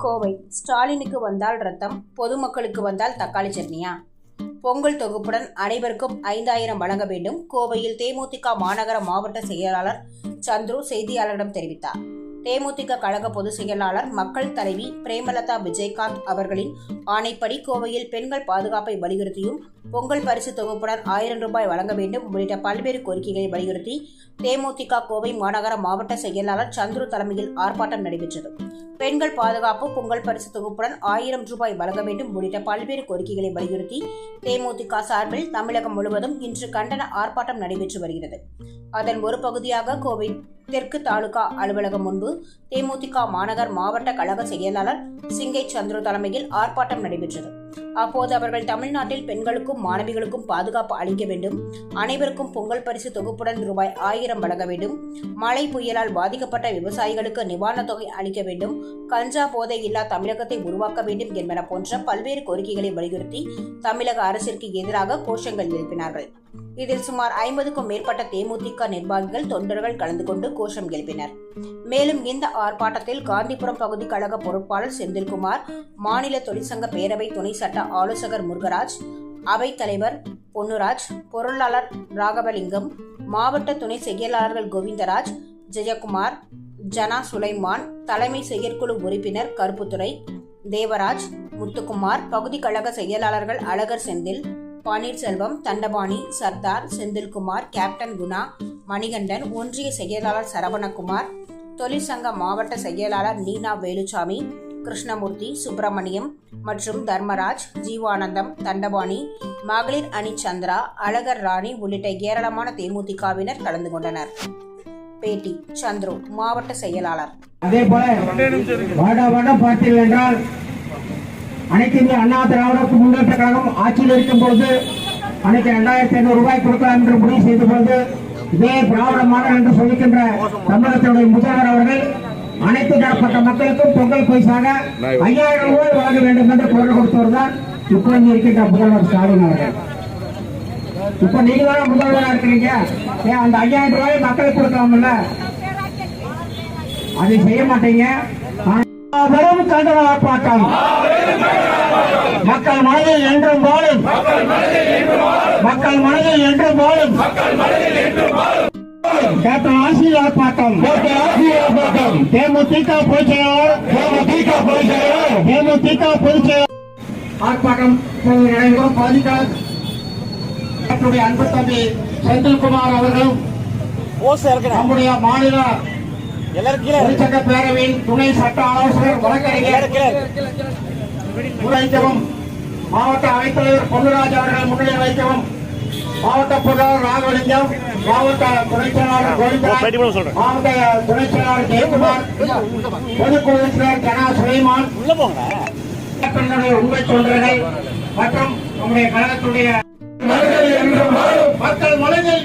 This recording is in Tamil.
கோவை. ஸ்டாலினுக்கு வந்தால் ரத்தம் பொதுமக்களுக்கு வந்தால் தக்காளி சட்னியா? பொங்கல் தொகுப்புடன் அனைவருக்கும் ஐந்தாயிரம் வழங்க வேண்டும். கோவையில் தேமுதிக மாநகர மாவட்ட செயலாளர் சந்துரு செய்தியாளர்களிடம் தெரிவித்தார். தேமுதிக கழக பொதுச் செயலாளர் மக்கள் தலைவி பிரேமலதா விஜயகாந்த் அவர்களின் ஆணைப்படி கோவையில் பெண்கள் பாதுகாப்பை வலியுறுத்தியும் பொங்கல் பரிசு தொகுப்புடன் ஆயிரம் ரூபாய் வழங்க வேண்டும் உள்ளிட்ட பல்வேறு கோரிக்கைகளை வலியுறுத்தி தேமுதிக கோவை மாநகர மாவட்ட செயலாளர் சந்துரு தலைமையில் ஆர்ப்பாட்டம் நடைபெற்றது. பெண்கள் பாதுகாப்பு பொங்கல் பரிசு தொகுப்புடன் ஆயிரம் ரூபாய் வழங்க வேண்டும் உள்ளிட்ட பல்வேறு கோரிக்கைகளை வலியுறுத்தி தேமுதிக சார்பில் தமிழகம் முழுவதும் இன்று கண்டன ஆர்ப்பாட்டம் நடைபெற்று வருகிறது. அதன் ஒரு பகுதியாக கோவை தெற்கு தாலுகா அலுவலகம் முன்பு தேமுதிக மாநகர் மாவட்ட கழக செயலாளர் சிங்கை சந்துரு தலைமையில் ஆர்ப்பாட்டம் நடைபெற்றது. அப்போது அவர்கள் தமிழ்நாட்டில் பெண்களுக்கும் மாணவிகளுக்கும் பாதுகாப்பு அளிக்க வேண்டும். அனைவருக்கும் பொங்கல் பரிசு தொகுப்புடன் ரூபாய் ஆயிரம் வழங்க வேண்டும். மழை புயலால் பாதிக்கப்பட்ட விவசாயிகளுக்கு நிவாரணத் தொகை அளிக்க வேண்டும். கஞ்சா போதை இல்லா தமிழகத்தை உருவாக்க வேண்டும் என்பன போன்ற பல்வேறு கோரிக்கைகளை வலியுறுத்தி தமிழக அரசிற்கு எதிராக கோஷங்கள் எழுப்பினார்கள். இதில் சுமார் ஐம்பதுக்கும் மேற்பட்ட தேமுதிக நிர்வாகிகள் தொண்டர்கள் கலந்து கொண்டு கோஷம் எழுப்பினர். மேலும் இந்த ஆர்ப்பாட்டத்தில் காந்திபுரம் பகுதி கழக பொறுப்பாளர் செந்தில்குமார் மாநில தொழிற்சங்க பேரவை துணை சட்ட ஆலோசகர் முருகராஜ் அவைத் தலைவர் பொன்னுராஜ் பொருளாளர் ராகவலிங்கம் மாவட்ட துணை செயலாளர்கள் கோவிந்தராஜ் ஜெயக்குமார் ஜனா சுலைமான் தலைமை செயற்குழு உறுப்பினர் கருப்புத்துறை தேவராஜ் முத்துக்குமார் பகுதி கழக செயலாளர்கள் அழகர் செந்தில் பன்னீர்செல்வம் தண்டபாணி சர்தார் செந்தில்குமார் கேப்டன் குணா மணிகண்டன் ஒன்றிய செயலாளர் சரவணகுமார் தொழிற்சங்க மாவட்ட செயலாளர் நீனா வேலுசாமி கிருஷ்ணமூர்த்தி சுப்பிரமணியம் மற்றும் தர்மராஜ் ஜீவானந்தம் தண்டபாணி மகளிர் அணி சந்திரா அழகர் ராணி உள்ளிட்ட ஏராளமான தேமுதிகவினர் கலந்து கொண்டனர். பேட்டி சந்துரு மாவட்ட செயலாளர். அதே போல வாடா வாடா பார்த்தீர்கள் என்றால் அனைத்து இந்திய அண்ணா திராவிட முன்னேற்ற கழகம் ஆட்சியில் இருக்கும் பொழுது அன்னைக்கு இரண்டாயிரத்தி ஐநூறு ரூபாய் கொடுக்கலாம் என்று முடிவு செய்த பொழுது இதே திராவிட மாடல் என்று சொல்லிக்கின்ற தமிழகத்தினுடைய முதல்வர் அவர்கள் அனைத்து தரப்பட்ட மக்களுக்கும் பொங்கல் பரிசாக ஐயாயிரம் ரூபாய் வழங்க வேண்டும் என்று குரல் கொடுத்தவர் தான் இப்ப இருக்கின்ற முதல்வர் ஸ்டாலின் அவர்கள். இப்ப நீங்க தான் முதல்வராக இருக்கிறீங்க? ஏன் அந்த ஐயாயிரம் ரூபாய் மக்களுக்கு கொடுக்கலாம்ல? அதை செய்ய மாட்டீங்க. வெறும் கண்டன ஆர்ப்பாட்டம் மக்கள் மனதில் என்றும் வாழும் மக்கள் மனதில் என்றும் வாழும் கேப்டன் ஆசிரியர் ஆர்ப்பாட்டம் தேமுதிக பொதுச் செயலாளர் தேமுதிக பொதுச் செயலாளர் தேமுதிக பொதுச் செயலாளர் ஆர்ப்பாட்டம் நடைபெறும் பாதிக்கால் நம்முடைய அன்பு தம்பி செந்தில்குமார் அவர்களும் நம்முடைய மாநில தொழிற்சங்க பேரவையின் துணை சட்ட ஆலோசகர் வழக்கறிஞர் முன்வைக்கவும் மாவட்ட அவைத்தலைவர் பொன்னுராஜ் அவர்கள் முன்னிலை வைக்கவும் மாவட்ட பொருளாளர் ராகவலிங்கம் மாவட்ட துணை செயலாளர் கோவிந்தராஜ் மாவட்ட துணை செயலாளர் ஜெயக்குமார் பொதுக்குழு உறுப்பினர் ஜனா சுலைமான் உண்மை தொண்டர்கள் மற்றும் நம்முடைய கழகத்துடைய மக்கள் மனதில்